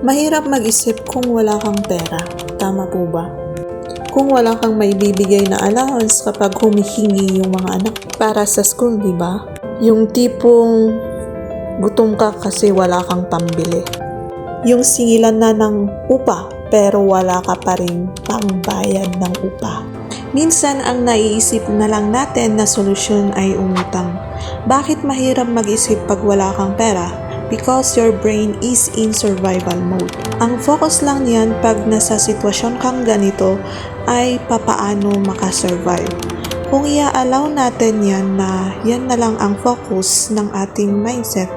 Mahirap mag-isip kung wala kang pera. Tama po ba? Kung wala kang may bibigay na allowance kapag humihingi yung mga anak para sa school, di ba? Yung tipong gutom ka kasi wala kang pambili. Yung singilan na ng upa pero wala ka pa rin pangbayad ng upa. Minsan ang naiisip na lang natin na solusyon ay umutang. Bakit mahirap mag-isip pag wala kang pera? Because your brain is in survival mode. Ang focus lang niyan pag nasa sitwasyon kang ganito ay papaano makasurvive. Kung i-allow natin yan na yan na lang ang focus ng ating mindset,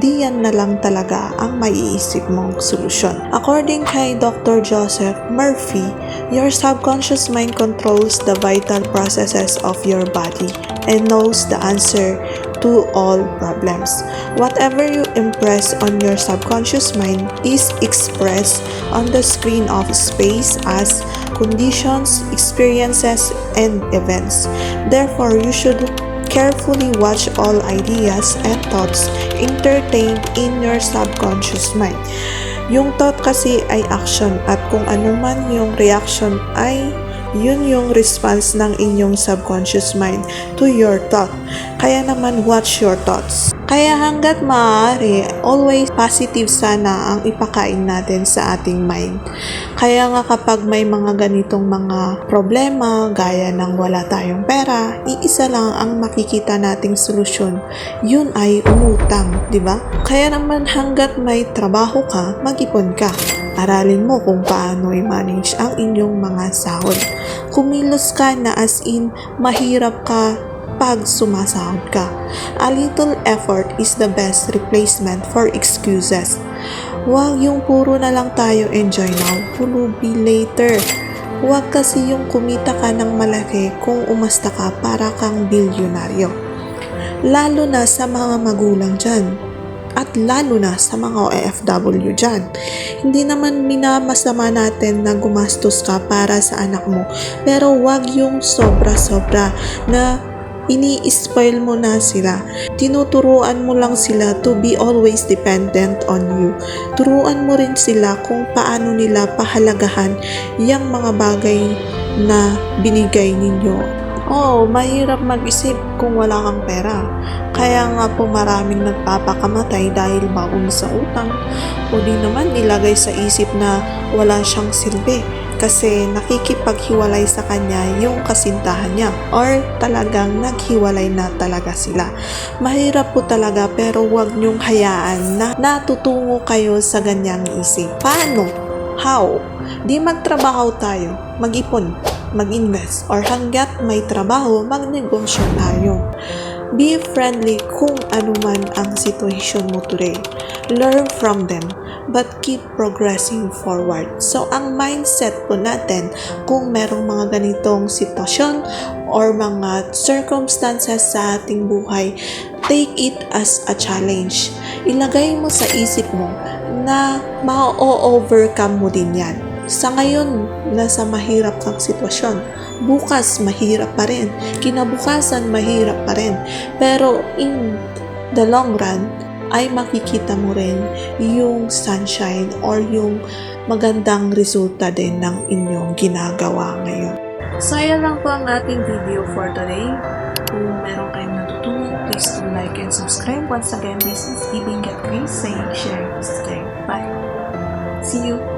di yan na lang talaga ang maiisip mong solusyon. According kay Dr. Joseph Murphy, your subconscious mind controls the vital processes of your body and knows the answer to all problems. Whatever you impress on your subconscious mind is expressed on the screen of space as conditions, experiences, and events. Therefore, you should carefully watch all ideas and thoughts entertained in your subconscious mind. Yung thought kasi ay action at kung ano man yung reaction ay yun yung response ng inyong subconscious mind to your thought. Kaya naman watch your thoughts. Kaya hanggat maaari, always positive sana ang ipakain natin sa ating mind. Kaya nga kapag may mga ganitong mga problema, gaya ng wala tayong pera, iisa lang ang makikita nating solusyon. Yun ay umutang, di ba? Kaya naman hanggat may trabaho ka, mag-ipon ka. Aralin mo kung paano i-manage ang inyong mga sahod. Kumilos ka na as in mahirap ka pag sumasahod ka. A little effort is the best replacement for excuses. Huwag yung puro na lang tayo enjoy now, pulubi later. Huwag kasi yung kumita ka ng malaki kung umasta ka para kang bilyonaryo. Lalo na sa mga magulang dyan at lalo na sa mga OFW dyan. Hindi naman minamasama natin na gumastos ka para sa anak mo, pero wag yung sobra-sobra na ini-spoil mo na sila. Tinuturuan mo lang sila to be always dependent on you. Turuan mo rin sila kung paano nila pahalagahan yung mga bagay na binigay ninyo Oo, mahirap mag-isip kung wala kang pera. Kaya nga po maraming nagpapakamatay dahil baon sa utang o di naman nilagay sa isip na wala siyang silbi kasi nakikipaghiwalay sa kanya yung kasintahan niya or talagang naghiwalay na talaga sila. Mahirap po talaga pero huwag niyong hayaan na natutungo kayo sa ganyang isip. Paano? How? Di magtrabaho tayo, mag-ipon, mag-invest, or hanggat may trabaho, magnegosyo tayo. Be friendly kung ano man ang situation mo today. Learn from them, but keep progressing forward. So, ang mindset po natin, kung merong mga ganitong sitwasyon or mga circumstances sa ating buhay, take it as a challenge. Ilagay mo sa isip mo na ma-overcome mo din yan. Sa ngayon, nasa mahirap kang sitwasyon. Bukas, mahirap pa rin. Kinabukasan, mahirap pa rin. Pero in the long run, ay makikita mo rin yung sunshine or yung magandang resulta din ng inyong ginagawa ngayon. So, ayan lang po ang ating video for today. Kung meron kayong natutunan, please do like and subscribe. Once again, this is Giving Get Grace saying share, subscribe. Bye. See you.